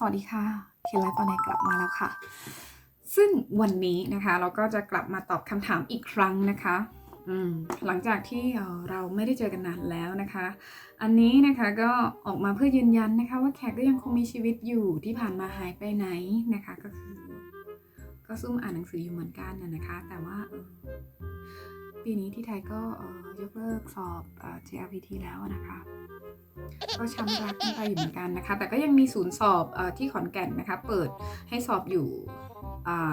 สวัสดีค่ะ เคไลฟ์ตอนนี้กลับมาแล้วค่ะ ซึ่งวันนี้นะคะเราก็จะกลับมาตอบคำถามอีกครั้งนะคะหลังจากที่เราไม่ได้เจอกันนานแล้วนะคะ อันนี้นะคะก็ออกมาเพื่อยืนยันนะคะ ว่าแขกก็ยังคงมีชีวิตอยู่ที่ผ่านมาหายไปไหนนะคะก็คือ ก็ซุ่มอ่านหนังสืออยู่เหมือนกันนะคะ แต่ว่าปีนี้ที่ไทยก็ยกเลิกสอบ JLPT แล้วนะคะ ก็ช้ำรักกันไปอยู่เหมือนกันนะคะ แต่ก็ยังมีศูนย์สอบอที่ขอนแก่นนะคะ เปิดให้สอบอยู่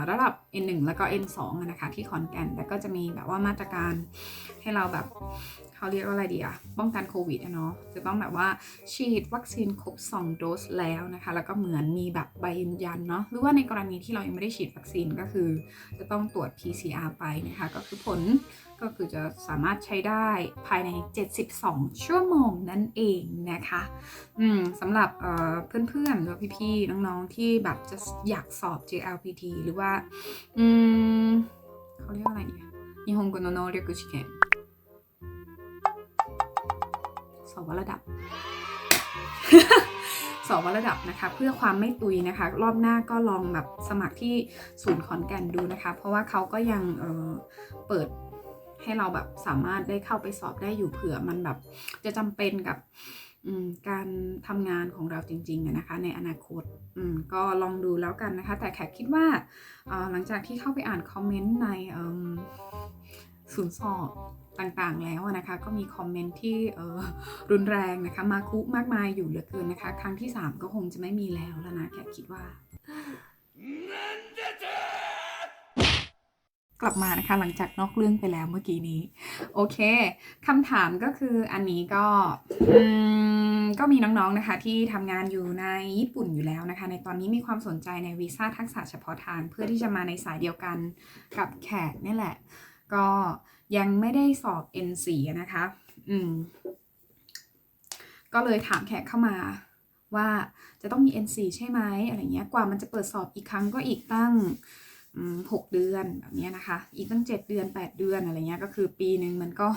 ระดับ N1 แล้วก็ N2 อะนะคะที่ขอนแก่น แต่ก็จะมีแบบว่ามาตรการให้เราแบบ เขาเรียกว่าอะไรดีอะป้องกันโควิดอะเนาะ จะต้องแบบว่าฉีดวัคซีนครบ 2 โดสแล้วนะคะ แล้วก็เหมือนมีแบบใบยืนยันเนาะ หรือว่าในกรณีที่เรายังไม่ได้ฉีดวัคซีนก็คือ จะต้องตรวจ PCR ไปนะคะ ก็คือผล ก็คือจะสามารถใช้ได้ภายใน 72 ชั่วโมงนั่นเองนะคะ อืมสำหรับเอ่อเพื่อนๆหรือว่าพี่ๆ น้องๆ ที่แบบจะอยากสอบ JLPT หรือว่า อืมเขาเรียกว่าอะไรเนี่ย日本語の能力試験 สอบวัดระดับสอบวัดระดับนะคะ เพื่อความไม่ตุยนะคะ รอบหน้าก็ลองแบบสมัครที่ศูนย์ขอนแก่นดูนะคะ เพราะว่าเขาก็ยังเเปิดให้เราแบบสามารถได้เข้าไปสอบได้อยู่เผื่อมันแบบจะจำเป็นกับการทำงานของเราจริงๆนะคะ ในอนาคตก็ลองดูแล้วกันนะคะ แต่แขกคิดว่าหลังจากที่เข้าไปอ่านคอมเมนต์ในศูนย์สอบ ต่างๆ แล้วนะคะก็มีคอมเมนต์ที่เออรุนแรงนะคะมาคุมากมายอยู่เหลือเกินนะคะ ครั้งที่ 3 ก็คงจะไม่มีแล้วแล้วนะแกคิดว่ากลับมานะคะหลังจากนอกเรื่องไปแล้วเมื่อกี้นี้ โอเคคำถามก็คืออันนี้ก็อก็มีน้องๆนะคะ ที่ทำงานอยู่ในญี่ปุ่นอยู่แล้วนะคะ ในตอนนี้มีความสนใจในวีซ่าทักษะเฉพาะทาง เพื่อที่จะมาในสายเดียวกันกับแขกนี่แหละ ก็ยังไม่ได้สอบ N4 อะนะคะ อืม ก็เลยถามแขกเข้ามาว่าจะต้องมี N4 ใช่ไหมอะไรเงี้ย กว่ามันจะเปิดสอบอีกครั้งก็อีกตั้งหกเดือนแบบนี้นะคะ อีกตั้ง 7 เดือน 8 เดือนอะไรเงี้ย ก็คือปีหนึ่งมันก็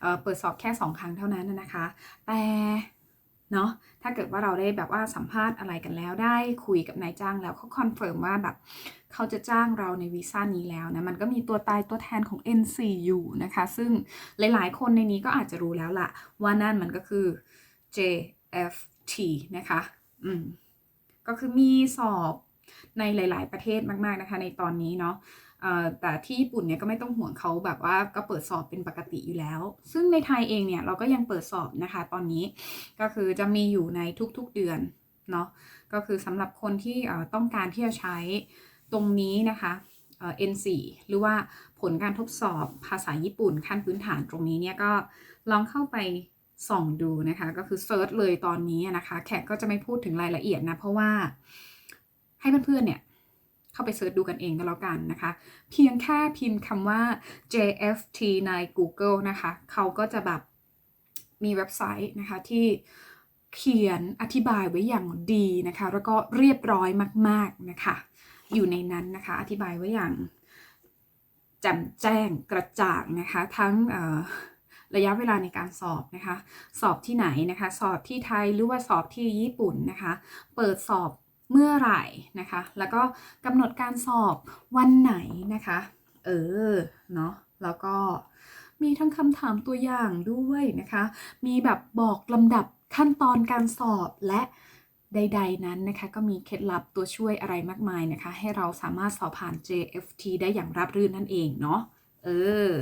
เเปิดสอบแค่ 2 ครั้งเท่านั้นนะคะ แต่ เนาะถ้าเกิดว่าเราได้แบบว่าสัมภาษณ์อะไรกันแล้วได้คุยกับนายจ้างแล้วเขาคอนเฟิร์มว่าแบบเขาจะจ้างเราในวีซ่านี้แล้วนะมันก็มีตัวตายตัวแทนของ N4 อยู่นะคะ ซึ่งหลายๆ คนในนี้ก็อาจจะรู้แล้วล่ะว่านั่นมันก็คือ JFT นะคะอืมก็คือมีสอบในหลาย ๆ ประเทศมาก ๆ นะคะ ในตอนนี้เนาะ แต่ที่ญี่ปุ่นเนี่ยก็ไม่ต้องห่วงเขาแบบว่าก็เปิดสอบเป็นปกติอยู่แล้ว ซึ่งในไทยเองเนี่ยเราก็ยังเปิดสอบนะคะตอนนี้ก็คือจะมีอยู่ในทุกๆเดือนเนาะก็คือสำหรับคนที่ต้องการที่จะใช้ตรงนี้นะคะเอ่อ N4 หรือว่าผลการทดสอบภาษาญี่ปุ่นขั้นพื้นฐานตรงนี้เนี่ยก็ลองเข้าไปส่องดูนะคะ ก็คือเซิร์ชเลยตอนนี้นะคะ แขกก็จะไม่พูดถึงรายละเอียดนะ เพราะว่าให้เพื่อนๆเนี่ย เข้าไปเซิร์ชดูกันเองก็แล้วกันนะคะ เพียงแค่พิมพ์คำว่า JFT ใน Google นะคะ เขาก็จะแบบมีเว็บไซต์นะคะที่เขียนอธิบายไว้อย่างดีนะคะ แล้วก็เรียบร้อยมาก ๆนะคะ อยู่ในนั้นนะคะ อธิบายไว้อย่างแจ่มแจ้งกระจ่างนะคะ ทั้งระยะเวลาในการสอบนะคะ สอบที่ไหนนะคะ สอบที่ไทยหรือว่าสอบที่ญี่ปุ่นนะคะ เปิดสอบ เมื่อไหร่นะคะ แล้วก็กำหนดการสอบวันไหนนะคะ เออ เนาะแล้วก็มีทั้งคำถามตัวอย่างด้วยนะคะ มีแบบบอกลำดับขั้นตอนการสอบและใด ๆ นั้นนะคะ ก็มีเคล็ดลับตัวช่วยอะไรมากมายนะคะ ให้เราสามารถสอบผ่าน JFT ได้อย่างราบรื่นนั่นเองเนาะเออ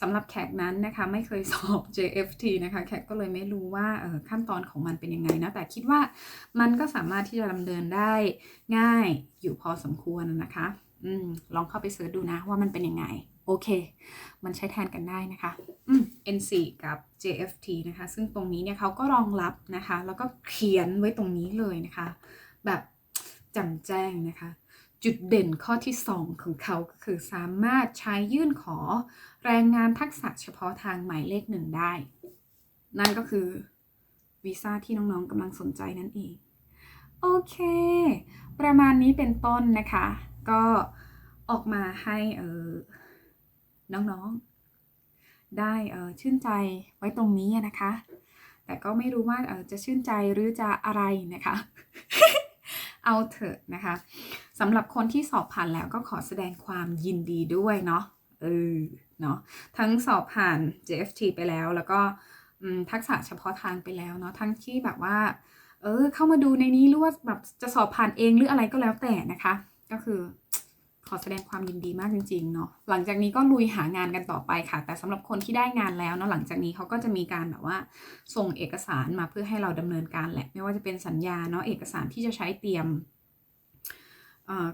สำหรับแขกนั้นนะคะไม่เคยสอบ JFT นะคะแขกก็เลยไม่รู้ว่าออขั้นตอนของมันเป็นยังไงนะ แต่คิดว่ามันก็สามารถที่จะดำเนินได้ง่ายอยู่พอสมควรนะคะอืมลองเข้าไปเสิร์ชดูนะว่ามันเป็นยังไง โอเค มันใช้แทนกันได้นะคะอืม N4 กับ JFT นะคะ ซึ่งตรงนี้เนี่ยเขาก็รองรับนะคะ แล้วก็เขียนไว้ตรงนี้เลยนะคะ แบบจำแจ้งนะคะ จุดเด่นข้อที่ 2 ของเขาก็คือสามารถใช้ยื่นขอแรงงานทักษะเฉพาะทางหมายเลขหนึ่งได้ นั่นก็คือวีซ่าที่น้องๆกำลังสนใจนั่นเอง โอเค ประมาณนี้เป็นต้นนะคะ ก็ออกมาให้เออน้องๆ ได้เออชื่นใจไว้ตรงนี้นะคะ แต่แต่ก็ไม่รู้ว่าเออจะชื่นใจหรือจะอะไรนะคะ เอาเถอะนะคะ สำหรับคนที่สอบผ่านแล้วก็ขอแสดงความยินดีด้วยเนาะเออเนาะทั้งสอบผ่าน JFT ไปแล้วแล้วก็ทักษะเฉพาะทางไปแล้วเนาะทั้งที่แบบว่า เออ เข้ามาดูในนี้หรือว่าแบบจะสอบผ่านเองหรืออะไรก็แล้วแต่นะคะ ก็คือขอแสดงความยินดีมากจริงๆเนาะหลังจากนี้ก็ลุยหางานกันต่อไปค่ะ แต่สำหรับคนที่ได้งานแล้วเนาะหลังจากนี้เขาก็จะมีการแบบว่า ส่งเอกสารมาเพื่อให้เราดำเนินการแหละ ไม่ว่าจะเป็นสัญญาเนาะเอกสารที่จะใช้เตรียม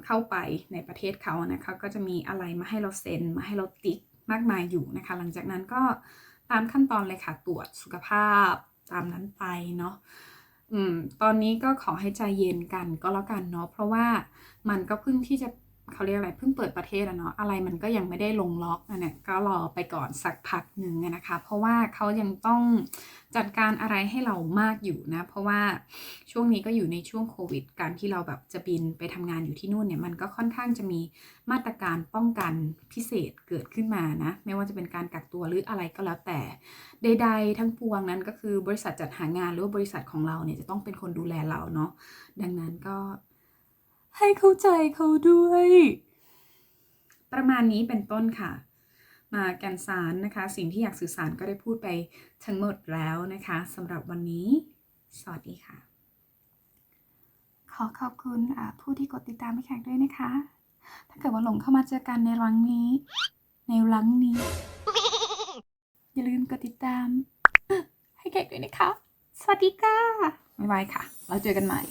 เข้าไปในประเทศเขานะคะก็จะมีอะไรมาให้เราเซ็นมาให้เราติ๊กมากมายอยู่นะคะ หลังจากนั้นก็ตามขั้นตอนเลยค่ะตรวจสุขภาพตามนั้นไปเนาะอืมตอนนี้ก็ขอให้ใจเย็นกันก็แล้วกันเนาะเพราะว่ามันก็เพิ่งที่จะ เขาเรียกอะไรเพิ่งเปิดประเทศอะเนาะอะไรมันก็ยังไม่ได้ลงล็อกอะเนี่ยก็รอไปก่อนสักพักหนึ่งนะคะ เพราะว่าเขายังต้องจัดการอะไรให้เรามากอยู่นะ เพราะว่าช่วงนี้ก็อยู่ในช่วงโควิด การที่เราแบบจะบินไปทำงานอยู่ที่นู่นเนี่ยมันก็ค่อนข้างจะมีมาตรการป้องกันพิเศษเกิดขึ้นมานะไม่ว่าจะเป็นการกักตัวหรืออะไรก็แล้วแต่ใดๆ ทั้งปวงนั้นก็คือบริษัทจัดหางานหรือว่าบริษัทของเราเนี่ยจะต้องเป็นคนดูแลเราเนาะดังนั้นก็ ให้เข้าใจเขาด้วย ประมาณนี้เป็นต้นค่ะ มาแกนสารนะคะ สิ่งที่อยากสื่อสารก็ได้พูดไปทั้งหมดแล้วนะคะสำหรับวันนี้ สวัสดีค่ะ ขอขอบคุณอ่าผู้ที่กดติดตามพี่แขกด้วยนะคะ ถ้าเกิดว่าหลงเข้ามาเจอกันในรังนี้ ในรังนี้ อย่าลืมกดติดตาม ให้แขกด้วยนะคะ สวัสดีค่ะบ๊ายบายค่ะ เราเจอกันใหม่